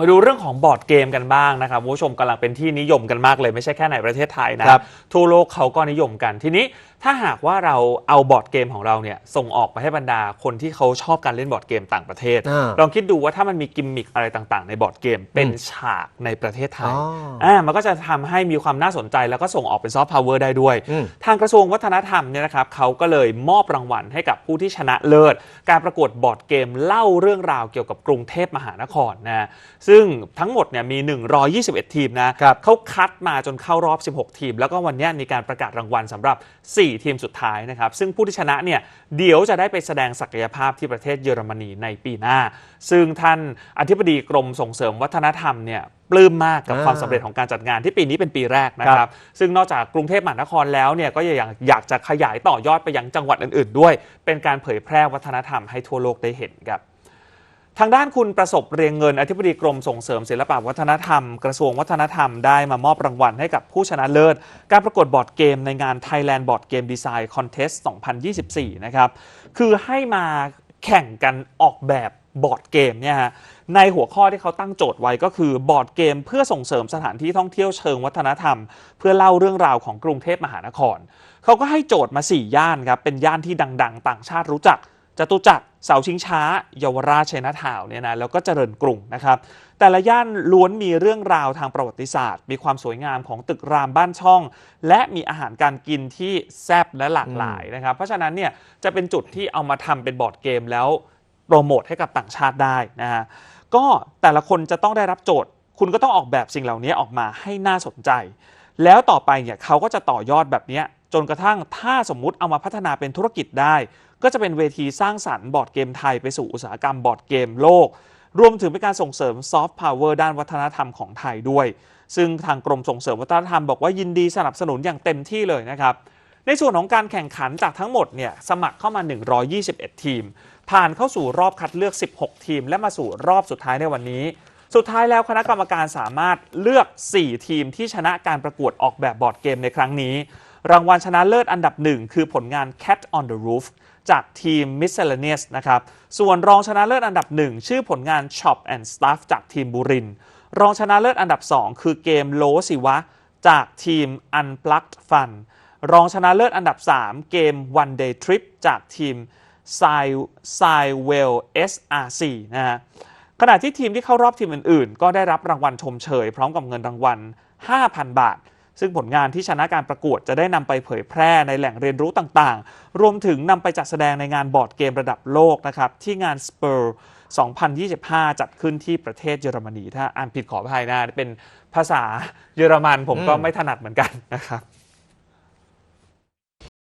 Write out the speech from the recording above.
มาดูเรื่องของบอร์ดเกมกันบ้างนะครับคุณผู้ชมกำลังเป็นที่นิยมกันมากเลยไม่ใช่แค่ในประเทศไทยนะครับ ทั่วโลกเขาก็นิยมกันทีนี้ ถ้าหากว่าเราเอาบอร์ดเกมของเราเนี่ยส่งออกไปให้บรรดาคนที่เขาชอบการเล่นบอร์ดเกมต่างประเทศ อ่าลองคิดดูว่าถ้ามันมีกิมมิคอะไรต่างๆ ในบอร์ดเกมเป็นอืมฉากในประเทศไทยอ๋ออ่ามันก็จะทำให้มีความน่าสนใจแล้วก็ส่งออกเป็นซอฟต์พาวเวอร์ได้ด้วย อืม ทางกระทรวงวัฒนธรรมเนี่ยนะครับเขาก็เลยมอบรางวัลให้กับผู้ที่ชนะเลิศ การประกวดบอร์ดเกมเล่าเรื่องราวเกี่ยวกับกรุงเทพมหานครนะซึ่งทั้งหมดเนี่ยมี 121 ทีมนะครับ เขาคัดมาจนเข้ารอบ 16 ทีม แล้วก็วันเนี้ยมีการประกาศรางวัลสำหรับ 4ทีมสุดท้ายนะครับ ซึ่งผู้ที่ชนะเนี่ยเดี๋ยวจะได้ไปแสดงศักยภาพที่ประเทศเยอรมนีในปีหน้า ซึ่งท่านอธิบดีกรมส่งเสริมวัฒนธรรมเนี่ยปลื้มมากกับอ่าความสำเร็จของการจัดงานที่ปีนี้เป็นปีแรกนะคครัรับบซึ่งนอกจากกรุงเทพมหานครแล้วเนี่ยก็ยังอยากจะขยายต่อยอดไปยังจังหวัดอื่น ๆ ด้วย เป็นการเผยแพร่วัฒนธรรมให้ทั่วโลกได้เห็นครับ ทางด้านคุณประสบเรียงเงินอธิบดีกรมส่งเสริมศิลปวัฒนธรรม กระทรวงวัฒนธรรมได้มามอบรางวัลให้กับผู้ชนะเลิศ การประกวดบอร์ดเกมในงาน Thailand Board Game Design Contest 2024 นะครับ คือให้มาแข่งกันออกแบบบอร์ดเกมเนี่ยฮะในหัวข้อที่เขาตั้งโจทย์ไว้ก็คือบอร์ดเกม เพื่อส่งเสริมสถานที่ท่องเที่ยวเชิงวัฒนธรรม เพื่อเล่าเรื่องราวของกรุงเทพมหานคร เขาก็ให้โจทย์มา 4 ย่านครับเป็นย่านที่ดัง ๆ ต่างชาติรู้จักจตุจักร เสาชิงช้าเยาวราชเชนะทาว์เนี่ยนะแล้วก็เจริญกรุงนะครับ แต่ละย่านล้วนมีเรื่องราวทางประวัติศาสตร์ มีความสวยงามของตึกรามบ้านช่อง และมีอาหารการกินที่แซ่บและหลากหลายนะครับ เพราะฉะนั้นเนี่ยจะเป็นจุดที่เอามาทำเป็นบอร์ดเกมแล้วโปรโมทให้กับต่างชาติได้นะฮะก็แต่ละคนจะต้องได้รับโจทย์ คุณก็ต้องออกแบบสิ่งเหล่านี้ออกมาให้น่าสนใจ แล้วต่อไปเนี่ยเขาก็จะต่อยอดแบบนี้จนกระทั่งถ้าสมมุติเอามาพัฒนาเป็นธุรกิจได้ ก็จะเป็นเวทีสร้างสรรค์บอร์ดเกมไทยไปสู่อุตสาหกรรมบอร์ดเกมโลก รวมถึงเป็นการส่งเสริมซอฟต์พาวเวอร์ด้านวัฒนธรรมของไทยด้วย ซึ่งทางกรมส่งเสริมวัฒนธรรมบอกว่ายินดีสนับสนุนอย่างเต็มที่เลยนะครับในส่วนของการแข่งขันจากทั้งหมดเนี่ยสมัครเข้ามา 121 ทีม ผ่านเข้าสู่รอบคัดเลือก 16 ทีม และมาสู่รอบสุดท้ายในวันนี้ สุดท้ายแล้วคณะกรรมการสามารถเลือก 4 ทีมที่ชนะการประกวดออกแบบบอร์ดเกมในครั้งนี้ รางวัลชนะเลิศอันดับหนึ่งคือผลงาน Cat on the Roof จากทีม Miscellaneous นะครับ ส่วนรองชนะเลิศอันดับหนึ่งชื่อผลงาน Shop and Stuff จากทีมบุริน รองชนะเลิศอันดับ 2 คือเกมโลสิวะ จากทีม Unplugged Fun รองชนะเลิศอันดับ 3 เกม One Day Trip จากทีม s i s i w e l l SRC นะฮะขณะที่ทีมที่เข้ารอบทีมอื่นๆ ก็ได้รับรางวัลชมเชย พร้อมกับเงินรางวัล 5,000 บาท ซึ่งผลงานที่ชนะการประกวดจะได้นำไปเผยแพร่ในแหล่งเรียนรู้ต่างๆ รวมถึงนำไปจัดแสดงในงานบอร์ดเกมระดับโลกนะครับที่งาน Spur 2025 จัดขึ้นที่ประเทศเยอรมนี ถ้าอ่านผิดขออภัยนะ เป็นภาษาเยอรมันผมก็ไม่ถนัดเหมือนกันนะครับ